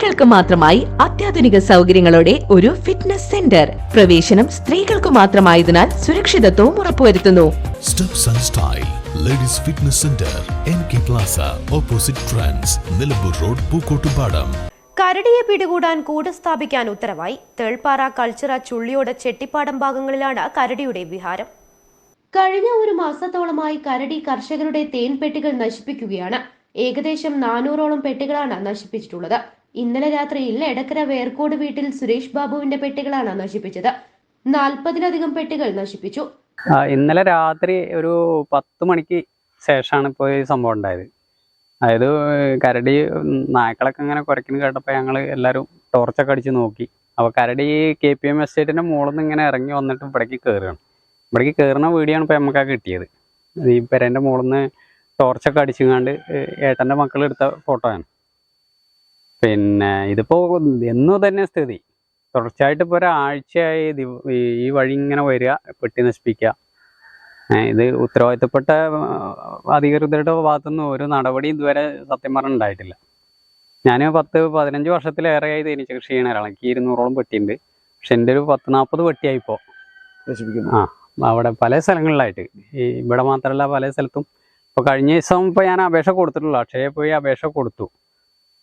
സ്ത്രീകൾക്ക് മാത്രമായി അത്യാധുനിക സൗകര്യങ്ങളോടെ ഒരു ഫിറ്റ്നസ് സെന്റർ പ്രവേശനം സ്ത്രീകൾക്ക് മാത്രമായതിനാൽ സുരക്ഷിതത്വവും ഉറപ്പുവരുത്തുന്നു. Ladies fitness centre N K plaza opposite trans Nilambur road Pookkottupadam കരടിയെ പിടികൂടാൻ കൂട് സ്ഥാപിക്കാൻ ഉത്തരവായി തേൾപ്പാറ കൾച്ചറ ചുള്ളിയോട് ചെട്ടിപ്പാടം ഭാഗങ്ങളിലാണ് കരടിയുടെ വിഹാരം. കഴിഞ്ഞ ഒരു മാസത്തോളമായി കരടി കർഷകരുടെ തേൻപെട്ടികൾ നശിപ്പിക്കുകയാണ്. ഏകദേശം നാനൂറോളം പെട്ടികളാണ് നശിപ്പിച്ചിട്ടുള്ളത്. ഇന്നലെ രാത്രിയിൽ എടക്കര വേർക്കോട് വീട്ടിൽ സുരേഷ് ബാബുവിന്റെ പെട്ടികളാണ് നശിപ്പിച്ചത്. നാൽപ്പതിലധികം പെട്ടികൾ നശിപ്പിച്ചു. ഇന്നലെ രാത്രി ഒരു പത്ത് മണിക്ക് ശേഷമാണ് ഇപ്പോൾ ഈ സംഭവം ഉണ്ടായത്. അതായത് കരടി നായ്ക്കളൊക്കെ ഇങ്ങനെ കുറയ്ക്കുന്നു കേട്ടപ്പോൾ ഞങ്ങൾ എല്ലാവരും ടോർച്ചൊക്കെ അടിച്ച് നോക്കി. അപ്പോൾ കരടി കെ പി എം എസ്റ്റേറ്റിന്റെ മുകളിൽ നിന്ന് ഇങ്ങനെ ഇറങ്ങി വന്നിട്ട് ഇവിടേക്ക് കയറുകയാണ് ഇവിടേക്ക് കയറുന്ന വീഡിയോ ആണ് ഇപ്പോൾ നമുക്ക് കിട്ടിയത്. ഈ പെരേന്റെ മുകളിൽ നിന്ന് ടോർച്ചൊക്കെ അടിച്ചുങ്ങാണ്ട് ഏട്ടന്റെ മക്കൾ എടുത്ത ഫോട്ടോ ആണ്. പിന്നെ ഇതിപ്പോൾ എന്നു തന്നെ സ്ഥിതി. തുടർച്ചയായിട്ട് ഇപ്പോൾ ഒരാഴ്ചയായി ഈ- വഴി ഇങ്ങനെ വരിക പെട്ടി നശിപ്പിക്കുക. ഇത് ഉത്തരവാദിത്തപ്പെട്ട അധികൃതരുടെ ഭാഗത്തുനിന്ന് ഒരു നടപടിയും ഇതുവരെ സത്യം പറഞ്ഞ ഉണ്ടായിട്ടില്ല. ഞാൻ പത്ത് പതിനഞ്ച് വർഷത്തിലേറെയായി തേനീച്ച കൃഷി ചെയ്യണ ഒരാളാണ്. എനിക്ക് ഇരുന്നൂറോളം പെട്ടിയുണ്ട്. പക്ഷെ എന്റെ ഒരു പത്ത് നാൽപ്പത് പെട്ടിയായി ഇപ്പോൾ നശിപ്പിക്കുന്നു. ആ അവിടെ പല സ്ഥലങ്ങളിലായിട്ട്. ഈ ഇവിടെ മാത്രമല്ല പല സ്ഥലത്തും ഇപ്പോൾ കഴിഞ്ഞ ദിവസം ഇപ്പോൾ ഞാൻ അപേക്ഷ കൊടുത്തിട്ടുള്ളൂ. അക്ഷയ പോയി അപേക്ഷ കൊടുത്തു.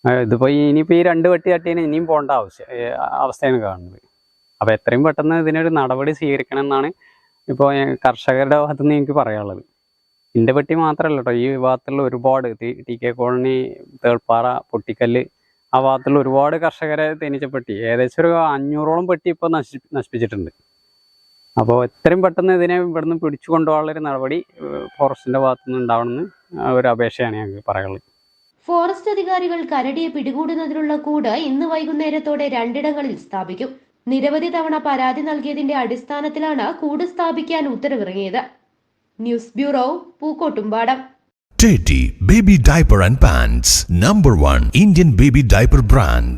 ഇതിപ്പോ ഇതിപ്പോൾ ഇനിയിപ്പോൾ ഈ രണ്ട് വെട്ടി തട്ടിന് ഇനിയും പോകേണ്ട ആവശ്യം അവസ്ഥയാണ് കാണുന്നത്. അപ്പോൾ എത്രയും പെട്ടെന്ന് ഇതിനൊരു നടപടി സ്വീകരിക്കണം എന്നാണ് ഇപ്പോൾ കർഷകരുടെ ഭാഗത്തു നിന്ന് എനിക്ക് പറയാനുള്ളത്. എന്റെ പെട്ടി മാത്രമല്ല കേട്ടോ ഈ ഭാഗത്തുള്ള ഒരുപാട് T T K colony Thelpara Pottikallu ആ ഭാഗത്തുള്ള ഒരുപാട് കർഷകരെ തേനീച്ചപ്പെട്ടി. ഏകദേശം ഒരു അഞ്ഞൂറോളം പെട്ടി ഇപ്പോൾ നശി നശിപ്പിച്ചിട്ടുണ്ട്. അപ്പോൾ എത്രയും പെട്ടെന്ന് ഇതിനെ ഇവിടുന്ന് പിടിച്ചു കൊണ്ടുപോകാനുള്ളൊരു നടപടി ഫോറസ്റ്റിന്റെ ഭാഗത്തുനിന്ന് ഉണ്ടാവണമെന്ന് ഒരു അപേക്ഷയാണ് ഞങ്ങൾ പറയുള്ളത് ഫോറസ്റ്റ് അധികാരികൾ കരടിയെ പിടികൂടുന്നതിനുള്ള കൂട് ഇന്ന് വൈകുന്നേരത്തോടെ രണ്ടിടങ്ങളിൽ സ്ഥാപിക്കും. നിരവധി തവണ പരാതി നൽകിയതിന്റെ അടിസ്ഥാനത്തിലാണ് കൂട് സ്ഥാപിക്കാൻ ഉത്തരവിറങ്ങിയത്. News bureau Pookkottumpadam. Teddy baby diaper and Pants number 1 Indian baby diaper Brand.